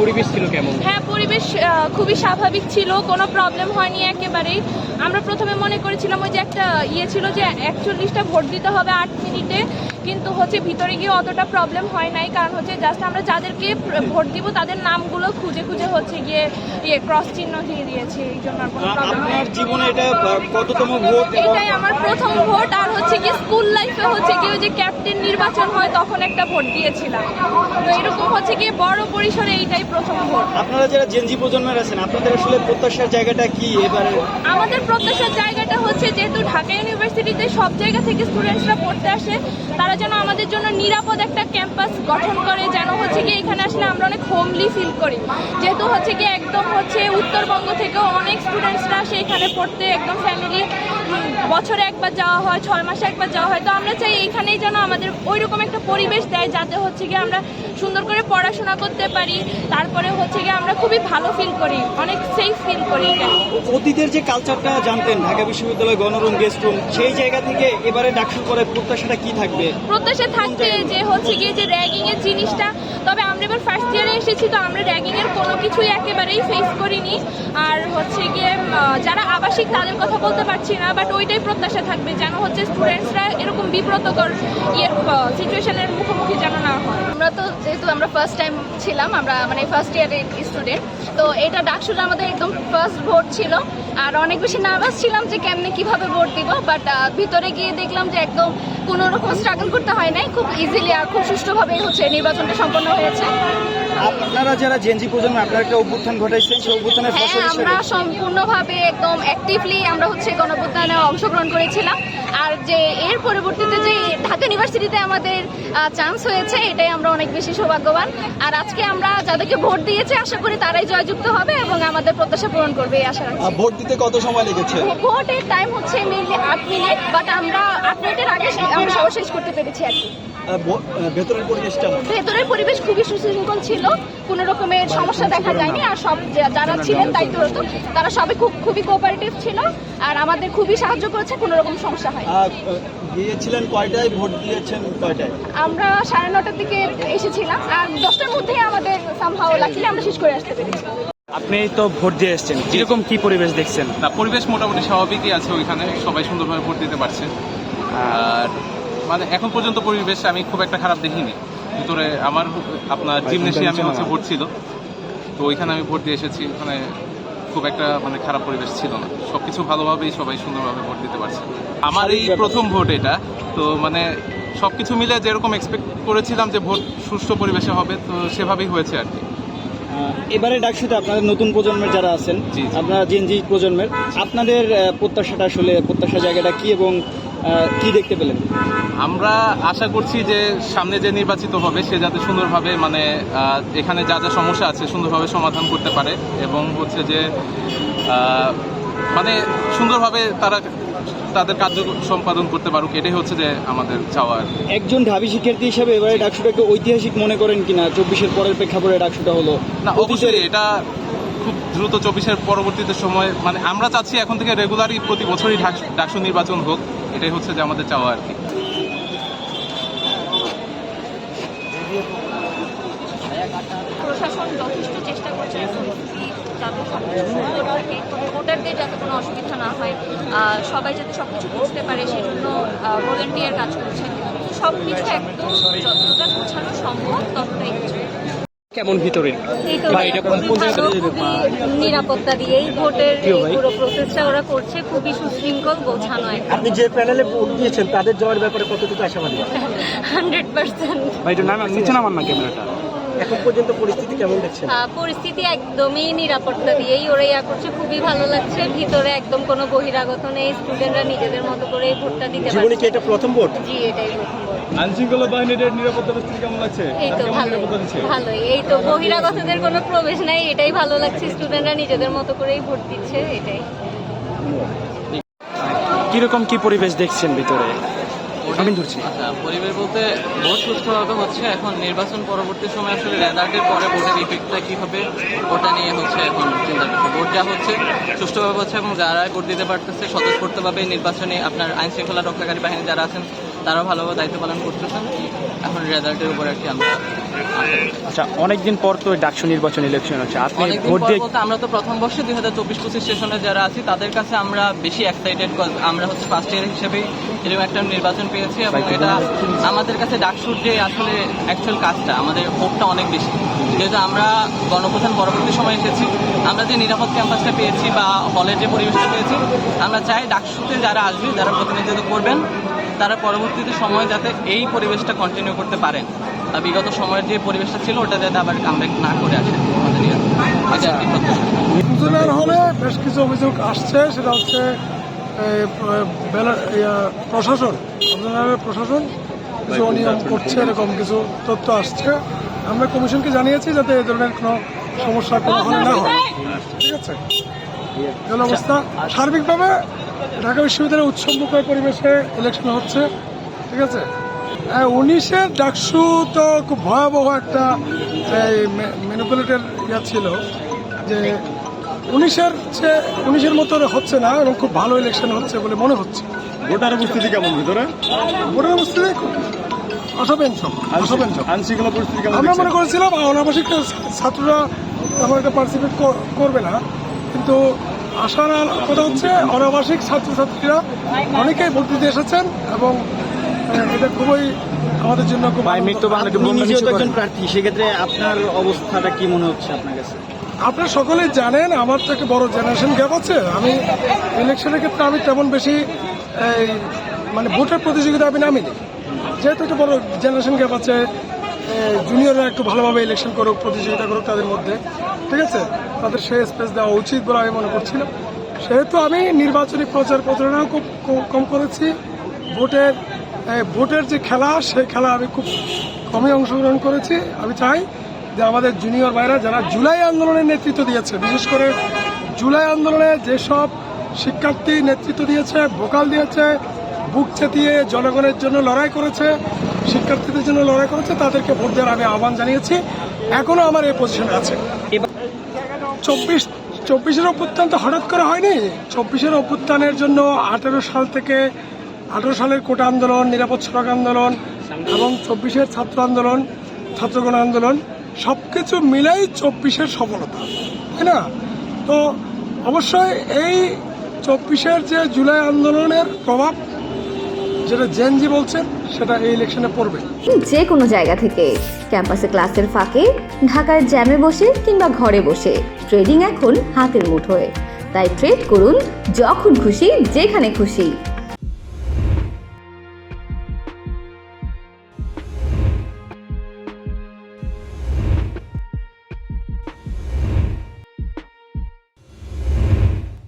পরিবেশ ছিল কেমন? হ্যাঁ পরিবেশ খুবই স্বাভাবিক ছিল, কোনো প্রবলেম হয়নি একেবারেই। আমরা প্রথমে মনে করেছিলাম ওই যে একটা ইয়ে ছিল যে একচল্লিশটা ভোট দিতে হবে আট মিনিটে। কিন্তু হচ্ছে ভিতরে গিয়ে অতটা প্রবলেম হয় নাই। কারণ হচ্ছে জাস্ট আমরা যাদেরকে ভোট দিব তাদের নামগুলো খুঁজে খুঁজে হচ্ছে গিয়ে ইয়ে ক্রস চিহ্ন দিয়ে দিয়েছে এই জন্য আর কোনো প্রবলেম আপনার জীবনে এটা কততম ভোট এটাই আমার প্রথম ভোট আর হচ্ছে কি স্কুল লাইফে হচ্ছে কি ওই যে ক্যাপ্টেন নির্বাচন হয় তখন একটা ভোট দিয়েছিলাম। তো এরকম হচ্ছে কি বড় পরিসরে এইটাই প্রথম ভোট। আপনারা যারা জেনজি প্রজন্মের আছেন আপনাদের আসলে প্রত্যাশার জায়গাটা কি এবারে? আমাদের প্রত্যাশার জায়গাটা হচ্ছে যেহেতু ঢাকা ইউনিভার্সিটিতে সব জায়গা থেকে স্টুডেন্টসরা পড়তে আসে তারা যেন আমাদের জন্য নিরাপদ একটা ক্যাম্পাস গঠন করে, যেন হচ্ছে কি এখানে আসলে আমরা অনেক হোমলি ফিল করি। যেহেতু হচ্ছে কি একদম হচ্ছে উত্তরবঙ্গ থেকেও অনেক স্টুডেন্টসরা আসে এখানে পড়তে, একদম ফ্যামিলি বছরে একবার যাওয়া হয়, ছয় মাসে একবার যাওয়া হয়। তো আমরা চাই এইখানেই যেন আমাদের ওই রকম একটা পরিবেশ দেয়, যাতে হচ্ছে কি আমরা সুন্দর করে পড়াশোনা করতে পারি। তারপরে হচ্ছে কি আমরা খুবই ভালো ফিল করি, অনেক সেফ ফিল করি অতীতের যে কালচারটা জানতেন, ঢাকা বিশ্ববিদ্যালয় গণরুম গেস্ট রুম সেই জায়গা থেকে এবারে ডাকসুর পরে প্রত্যাশাটা কি থাকবে? প্রত্যাশা থাকবে যে হচ্ছে গিয়ে যে র্যাগিং এর জিনিসটা, তবে আমরা এবার ফার্স্ট ইয়ারে এসেছি, তো আমরা র্যাগিং এর কোনো কিছুই একেবারেই ফেস করিনি। আর হচ্ছে গিয়ে যারা আবাসিক তাদের কথা বলতে পারছি না বাট ওইটাই প্রত্যাশা থাকবে, যেন হচ্ছে স্টুডেন্টসরা এরকম বিব্রতকর ইয়ের সিচুয়েশনের মুখোমুখি যেন না হয়। আমরা তো যেহেতু আমরা ফার্স্ট টাইম ছিলাম, আমরা মানে ফার্স্ট ইয়ারের স্টুডেন্ট তো এটা ডাকসুর আমাদের একদম ফার্স্ট ভোট ছিল। আর অনেক বেশি নার্ভাস ছিলাম যে কেমনে কীভাবে ভোট দিব বাট ভিতরে গিয়ে দেখলাম যে একদম কোনো রকম স্ট্রাগল করতে হয় নাই। খুব ইজিলি আর খুব সুষ্ঠুভাবেই হচ্ছে নির্বাচনটা সম্পন্ন হয়েছে। আপনারা যারা জেনজি প্রজন্ম আপনারা একটা অভ্যুত্থান ঘটাইছেন? সেই অভ্যুত্থানের হ্যাঁ ফসল আমরা সম্পূর্ণভাবে একদম অ্যাক্টিভলি আমরা হচ্ছে গণপ্রত্যায়নে অংশগ্রহণ করেছিলাম। আর যে এর পরবর্তীতে যে ঢাকা ইউনিভার্সিটিতে আমাদের চান্স হয়েছে এটাই আমরা অনেক বেশি সৌভাগ্যবান। আর আজকে আমরা যাদেরকে ভোট দিয়েছে আশা করি তারাই জয়যুক্ত হবে এবং আমাদের প্রত্যাশা পূরণ করবে এই আশা রাখছি। ভোট দিতে কত সময় লেগেছে? ভোটের টাইম হচ্ছে মেনলি আট মিনিট বাট আমরা আট মিনিটের আগে আমরা সব শেষ করতে পেরেছি আর কি। ভেতরের পরিবেশটা ভেতরের পরিবেশ খুবই সুশৃঙ্খল ছিল কোনো রকমের সমস্যা দেখা যায়নি আর সব যারা ছিলেন দায়িত্বরত তারা সবাই খুব খুবই কোঅপারেটিভ ছিল আর আমাদের খুবই সাহায্য করেছে কোনো রকম সমস্যা হয় গিয়েছিলেন কয়টায়? ভোট দিয়েছেন কয়টায়? আমরা সাড়ে নটার দিকে এসেছিলাম আর দশটার মধ্যেই আমাদের সামহাও লাকিলে আমরা শেষ করে আসতে পেরেছি। আপনি তো ভোট দিয়ে এসেছেন কীরকম কি পরিবেশ দেখছেন? না পরিবেশ মোটামুটি স্বাভাবিকই আছে ওইখানে সবাই সুন্দরভাবে ভোট দিতে পারছে। আর মানে এখন পর্যন্ত পরিবেশ আমি খুব একটা খারাপ দেখিনি। ভিতরে আমার আপনার জিমনেশিয়ামে হচ্ছে ভোট ছিল তো ওইখানে আমি ভোট দিয়ে এসেছি। ওখানে খুব একটা মানে খারাপ পরিবেশ ছিল না। সব কিছু ভালোভাবেই সবাই সুন্দরভাবে ভোট দিতে পারছে। আমার এই প্রথম ভোট। এটা। তো মানে সব কিছু মিলে যেরকম এক্সপেক্ট করেছিলাম যে ভোট সুষ্ঠু পরিবেশে হবে তো সেভাবেই হয়েছে আর কি। এবারে ডাকসুতে আপনাদের নতুন প্রজন্মের যারা আছেন। আপনারা জেনজি প্রজন্মের আপনাদের প্রত্যাশাটা আসলে প্রত্যাশা জায়গাটা কি এবং কি দেখতে পেলেন আমরা আশা করছি যে সামনে যে নির্বাচিত হবে সে যাতে সুন্দরভাবে মানে এখানে যা যা সমস্যা আছে সুন্দরভাবে সমাধান করতে পারে এবং হচ্ছে যে মানে সুন্দরভাবে তারা তাদের কার্য সম্পাদন করতে পারুক এটাই হচ্ছে যে আমাদের চাওয়া আর কি। একজন ঢাবি শিক্ষার্থী হিসাবে এবারে ডাকসুটাকে ঐতিহাসিক মনে করেন কিনা চব্বিশের পরের প্রেক্ষাপটে ডাকসুটা হলো না অবশ্যই এটা খুব দ্রুত চব্বিশের পরবর্তীতে সময় মানে আমরা চাচ্ছি এখন থেকে রেগুলারই প্রতি বছরই ডাক- ডাকসু নির্বাচন হোক, এটাই হচ্ছে যে আমাদের চাওয়া আর কি। প্রশাসন যথেষ্ট চেষ্টা করছে যাতে অসুবিধা না হয় সবাই যাতে সব কিছু বুঝতে পারে, সেজন্য ভলেন্টিয়ার কাজ করছে। সব কিছু একদম যতটা গোছানো সম্ভব, ততটাই কেমন ভিতরে? নিরাপত্তা দিয়েই ভোটের পুরো প্রসেসটা ওরা করছে খুবই সুশৃঙ্খল গোছানো আপনি যে প্যানেলে ভোট দিয়েছেন তাদের যাওয়ার ব্যাপারে কতটুকু আশাবাদী? Hundred percent. ভাই নাম নিচে নামান না ক্যামেরাটা। এখন পর্যন্ত পরিস্থিতি কেমন দেখছেন? পরিস্থিতি একদমই নিরাপত্তা দিয়েই ওরা ইয়া করছে খুবই ভালো লাগছে। ভিতরে একদম কোনো বহিরাগত নেই স্টুডেন্টরা নিজেদের মতো করে ভোটটা দিতে জীবনে কি পারছে। এটা প্রথম ভোট? জি এটাই প্রথম। ভোট। আইনশৃঙ্খলা বাহিনীর নিরাপত্তা পরিস্থিতি কেমন লাগছে? এই তো ভালো ভালোই এই তো বহিরাগতদের কোনো প্রবেশ নাই এটাই ভালো লাগছে। স্টুডেন্টরা নিজেদের মতো করেই ভোট দিচ্ছে এটাই। কীরকম কি পরিবেশ দেখছেন ভিতরে? আমি ধরছি। আচ্ছা পরিবেশ বলতে ভোট সুষ্ঠুভাবে হচ্ছে এখন নির্বাচন পরবর্তী সময় আসলে রেজাল্টের পরে ভোটের ইফেক্টটা কি হবে ওটা নিয়ে হচ্ছে এখন চিন্তা করছে। ভোট যা হচ্ছে সুষ্ঠুভাবে হচ্ছে এবং যারা ভোট দিতে পারতেছে স্বতঃস্ফূর্তভাবে নির্বাচনে আপনার আইন শৃঙ্খলা রক্ষাকারী বাহিনী যারা আছেন তারা ভালোভাবে দায়িত্ব পালন করতেছেন। এখন রেজাল্টের উপর কি আমরা আচ্ছা অনেকদিন পর তো ডাকসু নির্বাচন ইলেকশন হচ্ছে। আপনি ভোট দিয়ে বলতে আমরা তো প্রথম বর্ষে দুই হাজার চব্বিশ পঁচিশ সেশনে যারা আছি তাদের কাছে আমরা বেশি এক্সাইটেড আমরা হচ্ছে ফার্স্ট ইয়ার হিসেবে এরকম একটা নির্বাচন পেয়েছি এবং এটা আমাদের কাছে ডাকসুর যে আসলে অ্যাকচুয়াল কাজটা আমাদের হোপটা অনেক বেশি। যেহেতু আমরা গণপ্রধান পরবর্তী সময় এসেছি আমরা যে নিরাপদ ক্যাম্পাসটা পেয়েছি বা হলের যে পরিবেশটা পেয়েছি আমরা চাই ডাকসুতে যারা আসবে যারা প্রতিনিধিত্ব করবেন তারা পরবর্তীতে সময় যাতে এই পরিবেশটা কন্টিনিউ করতে পারেন বিগত সময়ের যে পরিবেশটা ছিল, ওটা যাতে আবার কামব্যাক না করে আসে। উপজেলার হলে বেশ কিছু অভিযোগ আসছে, সেটা হচ্ছে প্রশাসন প্রশাসন কিছু অনিয়ম করছে, এরকম কিছু তথ্য আসছে। আমরা কমিশনকে জানিয়েছি যাতে এ ধরনের কোনো সমস্যা কোনো হলে না হয়। ঠিক আছে? এই অবস্থা। সার্বিকভাবে ঢাকা বিশ্ববিদ্যালয়ের উৎসবমুখর পরিবেশে ইলেকশন হচ্ছে ঠিক আছে? হ্যাঁ উনিশের ডাকসু তো খুব ভয়াবহ একটা ম্যানিপুলেটের ইয়া ছিল যে উনিশের যে উনিশের মতো হচ্ছে না এবং খুব ভালো ইলেকশন হচ্ছে বলে মনে হচ্ছে। ভোটার উপস্থিতি কেমন ভিতরে? ভোটের অবস্থা আমরা মনে করেছিলাম অনাবাসিক ছাত্ররা তেমন একটা পার্টিসিপেট করবে না। কিন্তু আল- কথা হচ্ছে অনাবাসিক ছাত্রছাত্রীরা অনেকেই ভোট দিতে এসেছেন এবং এটা খুবই আমাদের জন্য একজন প্রার্থী সেক্ষেত্রে আপনার অবস্থাটা কি মনে হচ্ছে আপনার কাছে? আপনারা সকলেই জানেন আমার তো একটা বড় জেনারেশন গ্যাপ আছে। আমি ইলেকশনের ক্ষেত্রে আমি তেমন বেশি মানে ভোটের প্রতিযোগিতা আমি নামিনি। যেহেতু একটু বড় জেনারেশন গ্যাপ আছে জুনিয়ররা একটু ভালোভাবে ইলেকশন করুক, প্রতিযোগিতা করুক তাদের মধ্যে, ঠিক আছে? তাদের সেই স্পেস দেওয়া উচিত বলে আমি মনে করছিলাম সেহেতু আমি নির্বাচনী প্রচার প্রচারণাও খুব কম করেছি। ভোটের ভোটের যে খেলা, সেই খেলা আমি খুব কমই অংশগ্রহণ করেছি। আমি চাই যে আমাদের জুনিয়র ভাইরা যারা জুলাই আন্দোলনের নেতৃত্ব দিয়েছে, বিশেষ করে জুলাই আন্দোলনে যেসব শিক্ষার্থী নেতৃত্ব দিয়েছে ভোকাল দিয়েছে বুক চেতিয়ে জনগণের জন্য লড়াই করেছে শিক্ষার্থীদের জন্য লড়াই করেছে তাদেরকে ভোট দেওয়ার আমি আহ্বান জানিয়েছি। এখনও আমার এই পজিশনে আছে। চব্বিশ চব্বিশের অভ্যুত্থান তো হঠাৎ করে হয়নি। চব্বিশের অভ্যুত্থানের জন্য আঠেরো সাল থেকে আঠেরো সালের কোটা আন্দোলন নিরাপদ সড়ক আন্দোলন এবং চব্বিশের ছাত্র আন্দোলন ছাত্রগণ আন্দোলন সব কিছু মিলেই চব্বিশের সফলতা তাই না? তো অবশ্যই এই চব্বিশের যে জুলাই আন্দোলনের প্রভাব যেটা জেনজি বলছে, সেটা এই ইলেকশনে পড়বে। যে কোনো জায়গা থেকে ক্যাম্পাসে ক্লাসের ফাঁকে, ঢাকার জ্যামে বসে কিংবা ঘরে বসে ট্রেডিং এখন হাতের মুঠোয়। তাই ট্রেড করুন যখন খুশি, যেখানে খুশি।